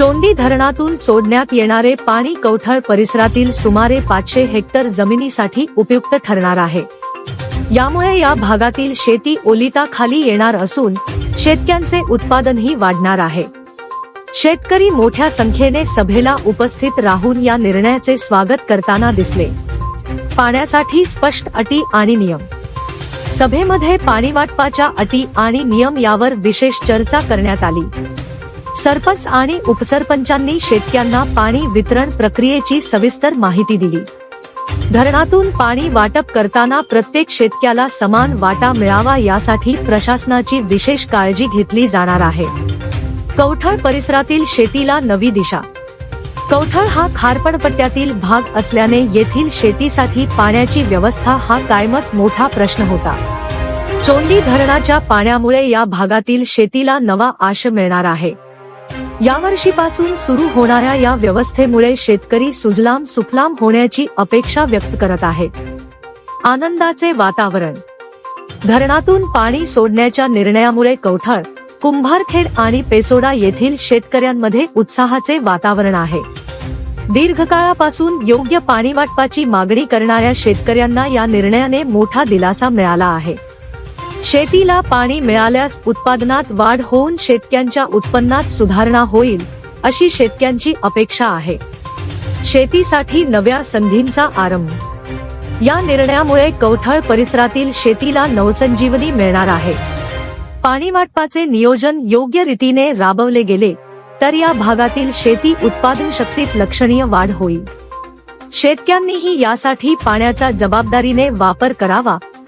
चोंडी धरणातून सोडण्यात येणारे पाणी कवठळ परिसरातील सुमारे पाचशे हेक्टर जमिनीसाठी उपयुक्त ठरणार आहे. यामुळे या भागातील शेती ओलिताखाली येणार असून शेतक्यांचे उत्पादनही वाढणार आहे. शेतकरी मोठ्या संख्येने सभेला उपस्थित राहून या निर्णयाचे स्वागत करताना दिसले. पाण्यासाठी स्पष्ट अटी आणि नियम. सभेमध्ये पाणी वाटपाच्या अटी आणि नियम यावर विशेष चर्चा करण्यात आली. सरपंच आणि उपसरपंचांनी शेतकऱ्यांना पाणी वितरण प्रक्रियेची सविस्तर माहिती दिली. धरणातून पाणी वाटप करताना प्रत्येक शेतकऱ्याला समान वाटा मिळावा यासाठी प्रशासनाची विशेष काळजी घेतली जाणार आहे. कवठळ परिसरातील शेतीला नवी दिशा. कवठळ हा खारपणपट्ट्यातील भाग असल्याने येथील शेतीसाठी पाण्याची व्यवस्था हा कायमच मोठा प्रश्न होता. चोंडी धरणाच्या पाण्यामुळे या भागातील शेतीला नवा आश मिळणार आहे. यावर्षीपासून सुरू होणाऱ्या या व्यवस्थेमुळे शेतकरी सुजलाम सुफलाम होण्याची अपेक्षा व्यक्त करत आहेत. आनंदाचे वातावरण. धरणातून पाणी सोडण्याच्या निर्णयामुळे कवठळ कुंभारखेड आणि पेसोडा येथील शेतकऱ्यांमध्ये उत्साहाचे वातावरण आहे. दीर्घकाळापासून योग्य पाणी वाटपाची मागणी करणाऱ्या शेतकऱ्यांना या निर्णयाने मोठा दिलासा मिळाला आहे. शेतीला पाणी मिळाल्यास उत्पादनात वाढ होऊन शेतकऱ्यांच्या उत्पन्नात सुधारणा होईल अशी शेतकऱ्यांची अपेक्षा आहे. शेतीसाठी नव्या संधींचा आरंभ. या निर्णयामुळे कवठळ परिसरातील शेतीला नवसंजीवनी मिळणार आहे. पाणी वाटपाचे नियोजन योग्य रीतीने राबवले गेले तर या भागातील शेती उत्पादन शक्तीत लक्षणीय वाढ होईल. शेतकऱ्यांनीही यासाठी पाण्याचा जबाबदारीने वापर करावा